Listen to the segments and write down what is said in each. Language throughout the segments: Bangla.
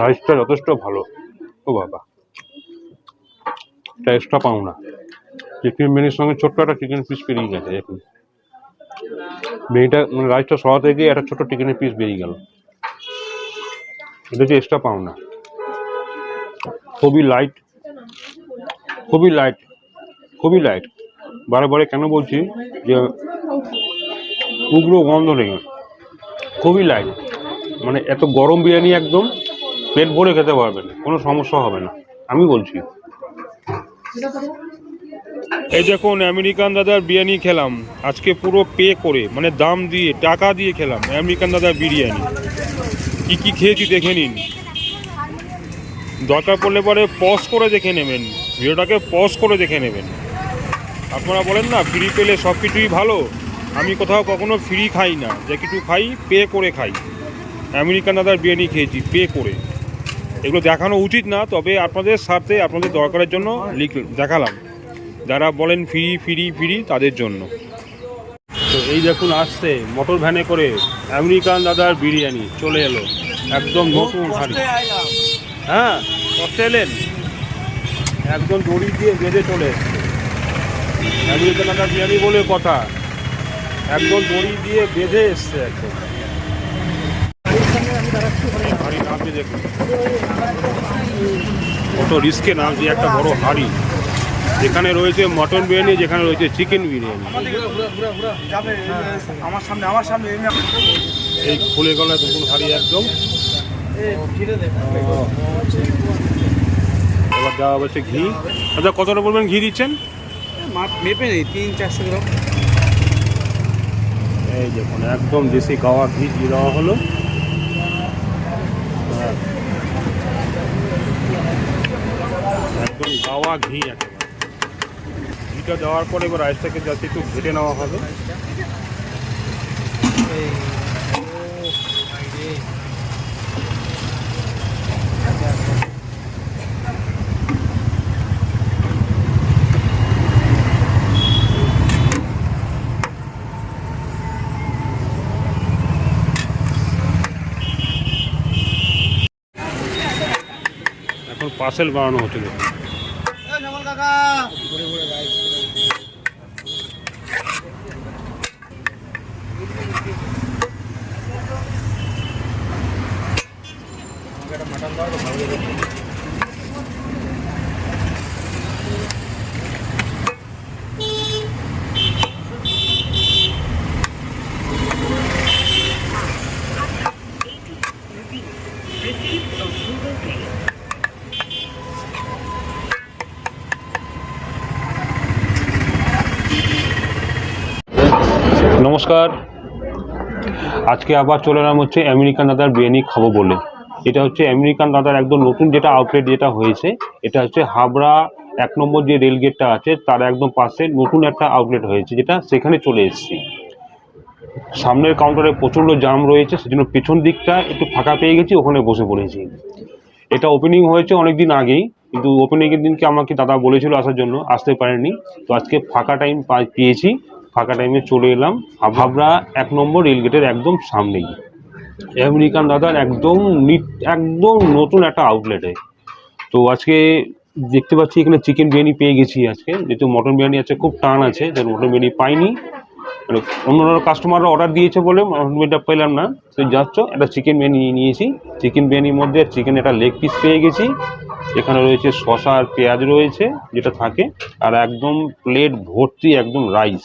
রাইসটা যথেষ্ট ভালো। ও বাবা। এটা এক্সট্রা পাও না। চিকেন বিরিয়ানির সঙ্গে ছোট্ট একটা চিকেন পিস বেরিয়ে গেছে এখন বিরিয়ানিটা মানে রাইসটা সরাতে গিয়ে একটা ছোট চিকেনের পিস বেরিয়ে গেল। এটা হচ্ছে এক্সট্রা পাও না। খুবই লাইট খুবই লাইট খুবই লাইট বারে বারে কেন বলছি যে উগ্র গন্ধ নেই খুবই লাইট মানে এত গরম বিরিয়ানি একদম পেট ভরে খেতে পারবেন কোনো সমস্যা হবে না, আমি বলছি। এই দেখুন, আমেরিকান দাদার বিরিয়ানি খেলাম, আজকে পুরো পে করে মানে দাম দিয়ে, টাকা দিয়ে খেলাম, আমেরিকান দাদার বিরিয়ানি। কি কি খেয়েছি দেখে নিন। দরকার পড়লে পরে পজ করে দেখে নেবেন, ভিডিওটাকে পজ করে দেখে নেবেন। আপনারা বলেন না ফ্রি পেলে সব কিছুই ভালো? আমি কোথাও কখনো ফ্রি খাই না, যে কিছু খাই পে করে খাই। আমেরিকান দাদার বিরিয়ানি খেয়েছি পে করে। এগুলো দেখানো উচিত না তবে আপনাদের সাথে আপনাদের দরকারের জন্য লিখ দেখালাম। যারা বলেন ফ্রি ফ্রি ফ্রি তাদের জন্য। তো এই দেখুন আসছে মোটর ভ্যানে করে আমেরিকান দাদার বিরিয়ানি চলে এলো। একদম নতুন হাড়ি হ্যাঁ কষ্ট এলেন। একদম দড়ি দিয়ে বেঁধে চলে এসছে। আমেরিকান দাদার বিরিয়ানি বলে কথা। একদম দড়ি দিয়ে বেঁধে এসছে একদম। কত রিস্কে নামছে একটা বড় হাড়ি। যেখানে রয়েছে মটন বিরিয়ানি, যেখানে রয়েছে চিকেন বিরিয়ানি। এই ফুলে গেল দেখুন হাড়ি একদম। এবার দেওয়া হচ্ছে ঘি। আচ্ছা কতটা পরিমাণ ঘি দিচ্ছেন? মেপে নেই তিন চারশো গ্রাম এই দেখুন, একদম দেশি গাওয়া ঘি দেওয়া হলো। একদম গাওয়া ঘি একেবারে। ঘিটা দেওয়ার পরে এবার রাইসটাকে যাতে একটু ঘেটে নেওয়া হবে। এখন পার্সেল বানানো হচ্ছে নমস্কার। আজকে আবার চলে এলাম হচ্ছে আমেরিকান দাদার বিরিয়ানি খাব বলে। এটা হচ্ছে আমেরিকান দাদার একদম নতুন যেটা আউটলেট যেটা হয়েছে, এটা হচ্ছে হাবড়া এক নম্বর যে রেল গেটটা আছে, তার একদম পাশে নতুন একটা আউটলেট হয়েছে যেটা সেখানে চলে এসেছি। সামনের কাউন্টারে প্রচণ্ড জাম রয়েছে, সেজন্য পেছন দিকটা একটু ফাঁকা পেয়ে গেছি, ওখানে বসে পড়েছি। এটা ওপেনিং হয়েছে অনেক দিন আগেই, কিন্তু ওপেনিংয়ের দিনকে আমাকে দাদা বলেছিল আসার জন্য, আসতে পারেনি তো আজকে ফাঁকা টাইম পেয়েছি, ফাঁকা টাইমে চলে এলাম। হাবড়া এক নম্বর রেলগেটের একদম সামনেই। আমেরিকান দাদার একদম নিট, একদম নতুন একটা আউটলেটে তো আজকে দেখতে পাচ্ছি এখানে চিকেন বিরিয়ানি পেয়ে গেছি আজকে। যেহেতু মটন বিরিয়ানি আছে, খুব টান আছে তাই মটন বিরিয়ানি পাইনি। মানে অন্য অন্য কাস্টমাররা অর্ডার দিয়েছে বলে মটন বিরিয়ানিটা পেলাম না। তো যাচ্ছ, একটা চিকেন বিরিয়ানি নিয়ে নিয়েছি। চিকেন বিরিয়ানির মধ্যে চিকেন একটা লেগ পিস পেয়ে গেছি। এখানে রয়েছে শসা আর পেঁয়াজ রয়েছে, যেটা থাকে। আর একদম প্লেট ভর্তি একদম রাইস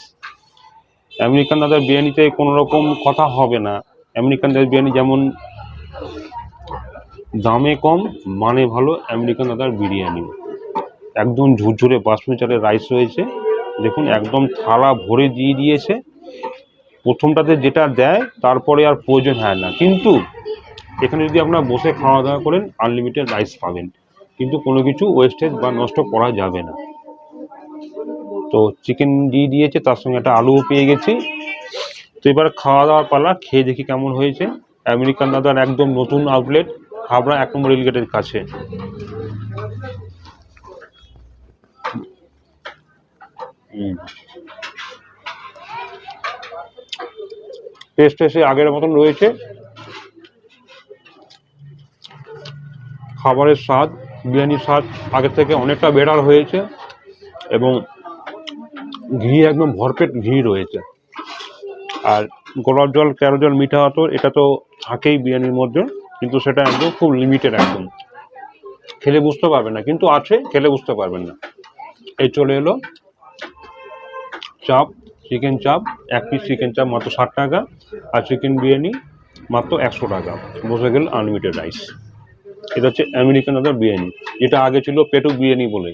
আমেরিকান দাদার বিরিয়ানিতে কোনো রকম কথা হবে না। আমেরিকান দাদার বিরিয়ানি যেমন দামে কম মানে ভালো আমেরিকান দাদার বিরিয়ানি। একদম ঝুরঝুরে বাসমতি চালের রাইস রয়েছে। দেখুন, একদম থালা ভরে দিয়ে দিয়েছে। প্রথমটাতে যেটা দেয়, তারপরে আর প্রয়োজন হয় না। কিন্তু এখানে যদি আপনারা বসে খাওয়া দাওয়া করেন আনলিমিটেড রাইস পাবেন। কিন্তু কোনো কিছু ওয়েস্টেজ বা নষ্ট করা যাবে না। তো চিকেন দিয়ে দিয়েছে, তার সঙ্গে একটা আলুও পেয়ে গেছি। তো এবার খাওয়া দাওয়ার পালা খেয়ে দেখি কেমন হয়েছে। আমেরিকান দাদার একদম নতুন আউটলেট হাবড়া এক নম্বর রেলগেটের কাছে। টেস্ট এসে আগের মতন রয়েছে। খাবারের স্বাদ বিরিয়ানির স্বাদ আগের থেকে অনেকটা বেটার হয়েছে এবং ঘি একদম ভরপেট ঘি রয়েছে। আর গোলাপ জল কেরো জল মিঠা আতর এটা তো থাকেই বিরিয়ানির মধ্যে, কিন্তু সেটা একদম খুব লিমিটেড একদম। খেলে বুঝতে পারবেন না, কিন্তু আছে, খেলে বুঝতে পারবেন না। এই চলে এলো চাপ চিকেন চাপ, এক পিস চিকেন চাপ মাত্র ষাট টাকা, আর চিকেন বিরিয়ানি মাত্র একশো টাকা। বসে গেল আনলিমিটেড রাইস এটা হচ্ছে আমেরিকান আদার বিরিয়ানি। যেটা আগে ছিল পেটুক বিরিয়ানি বলে।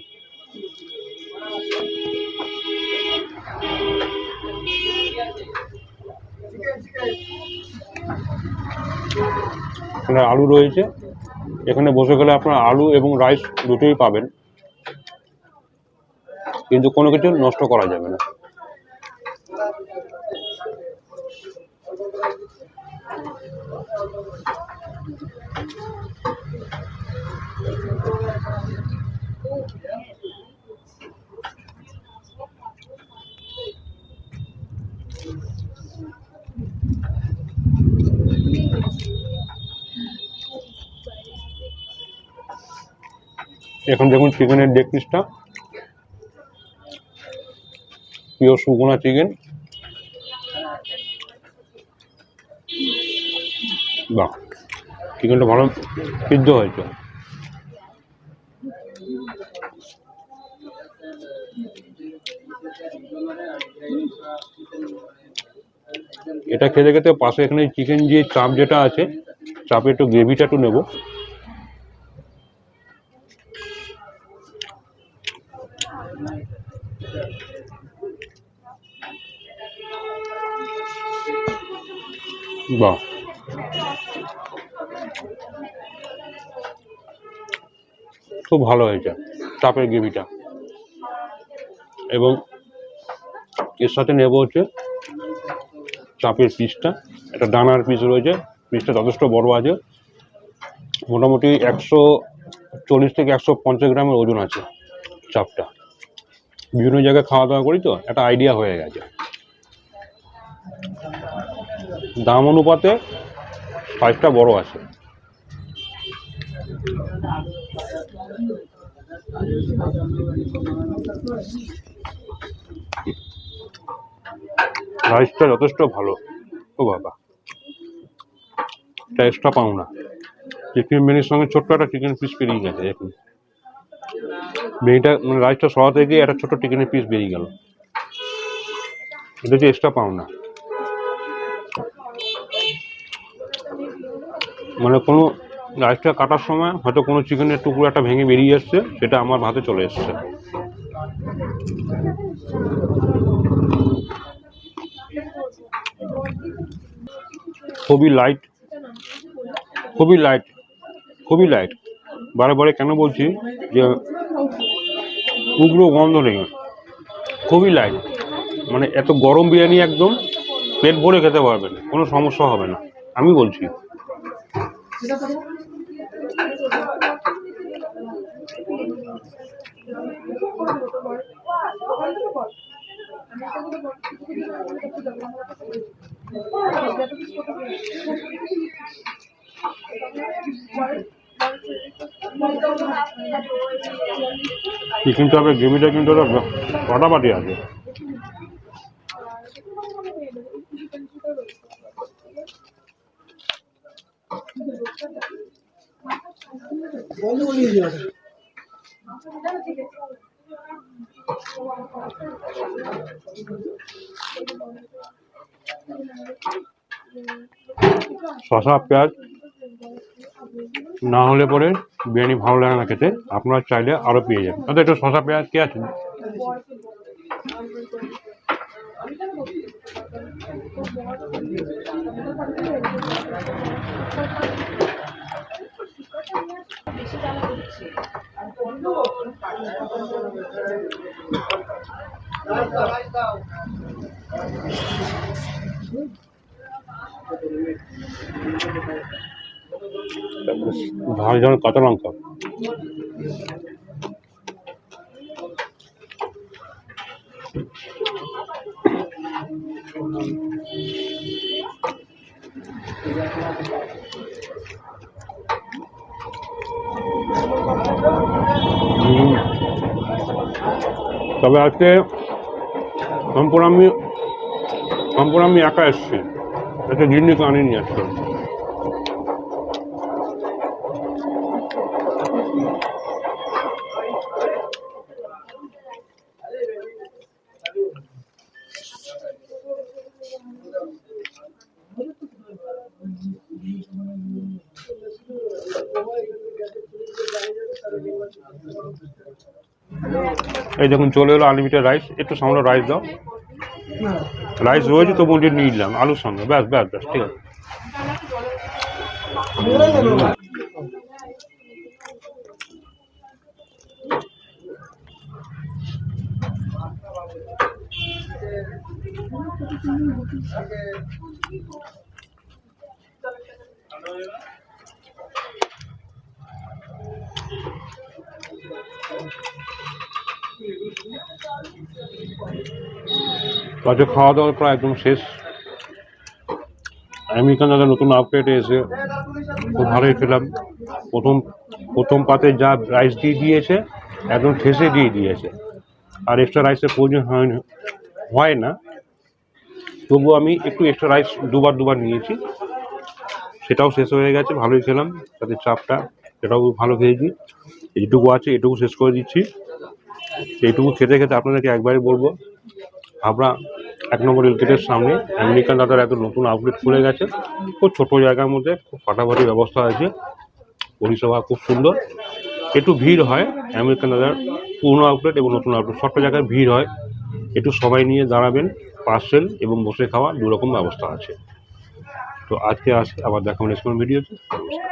এখানে আলু রয়েছে। এখানে বসে গেলে আপনার আলু এবং রাইস দুটোই পাবেন। কিন্তু কোনো কিছু নষ্ট করা যাবে না। এখন দেখুন চিকেনের লেগ পিসটা পিওর সুগুনা চিকেন বাহ চিকেনটা ভালো সিদ্ধ হয়েছে। এটা খেতে খেতে পাশে এখানে চিকেন যে চাপ যেটা আছে, চাপে একটু গ্রেভিটা একটু নেব। বাহ খুব ভালো হয়েছে, চাপের গ্রেভিটা। এবং এর সাথে নেব হচ্ছে চাপের পিসটা। একটা ডানার পিস রয়েছে, পিসটা যথেষ্ট বড় আছে। মোটামুটি একশো চল্লিশ থেকে একশো পঞ্চাশ গ্রামের ওজন আছে চাপটা। বিভিন্ন জায়গায় খাওয়া দাওয়া করি তো, একটা আইডিয়া হয়ে গেছে। দাম অনুপাতে সাইজটা বড় আছে। রাইসটা যথেষ্ট ভালো। ও বাবা। এটা এক্সট্রা পাও না। চিকেন বিরিয়ানির সঙ্গে ছোট্ট একটা চিকেন পিস বেরিয়ে গেছে এখন বিরিয়ানিটা মানে রাইসটা সরাতে গিয়ে একটা ছোট চিকেনের পিস বেরিয়ে গেল। এটা হচ্ছে এক্সট্রা পাও না। মানে কোনো রাইসটা কাটার সময় হয়তো কোনো চিকেনের টুকরো একটা ভেঙে বেরিয়ে এসছে, সেটা আমার ভাতে চলে এসছে। খুবই লাইট খুবই লাইট খুবই লাইট বারে বারে কেন বলছি যে উগ্র গন্ধ নেই খুবই লাইট মানে এত গরম বিরিয়ানি একদম পেট ভরে খেতে পারবেন কোনো সমস্যা হবে না। আমি বলছি। চিকেন চাপের গ্রেভিটা কিন্তু একটা ফাটাফাটি আছে বন্ধ করে দিয়েছি ওটা শশা পেঁয়াজ না হলে পরে বিরিয়ানি ভালো লাগে না খেতে, আপনারা চাইলে আরও পেয়ে যাবেন। আচ্ছা একটু শশা পেঁয়াজ কে আছে? ঝাল ঝাল কাঁচা লঙ্কা। তবে আজকে সম্পূর্ণ আমি সম্পূর্ণ আমি একা এসেছি আজকে গিন্নিকে আনিনি আজকে এই দেখুন, চলে এলো আনলিমিটেড রাইস একটু সামান্য রাইস দাও। রাইস রয়েছে তো বলছি নিয়ে নিলাম, আলুর সঙ্গে। ব্যাস ব্যাস ব্যাস, ঠিক আছে। আজকে খাওয়া দাওয়া প্রায় একদম শেষ। আমেরিকান দাদা নতুন আপডেটে এসে, খুব ভালোই খেলাম। প্রথম প্রথম পাতে যা রাইস দিয়ে দিয়েছে, একদম ঠেসে দিয়ে দিয়েছে। আর এক্সট্রা রাইসের প্রয়োজন হয় না হয় না। তবুও আমি একটু এক্সট্রা রাইস দুবার দুবার নিয়েছি। সেটাও শেষ হয়ে গেছে, ভালোই খেলাম। তাতে চাপটা, সেটাও ভালো খেয়েছি। এইটুকু আছে এটুকু শেষ করে দিচ্ছি। এইটুকু খেতে খেতে আপনাদেরকে একবারই বলব আমরা এক নম্বর রেলগেটের সামনে। আমেরিকান দাদার এত নতুন আউটলেট খুলে গেছে। খুব ছোটো জায়গার মধ্যে খুব ফাটাফাটি ব্যবস্থা আছে পরিষেবা খুব সুন্দর। একটু ভিড় হয় আমেরিকান দাদার পুরনো আউটলেট এবং নতুন আউটলেট সবটা জায়গায় ভিড় হয়। একটু সবাই নিয়ে দাঁড়াবেন পার্সেল এবং বসে খাওয়া দু রকম ব্যবস্থা আছে। তো আজকে আসি আবার দেখা নেক্সট ভিডিওতে নমস্কার।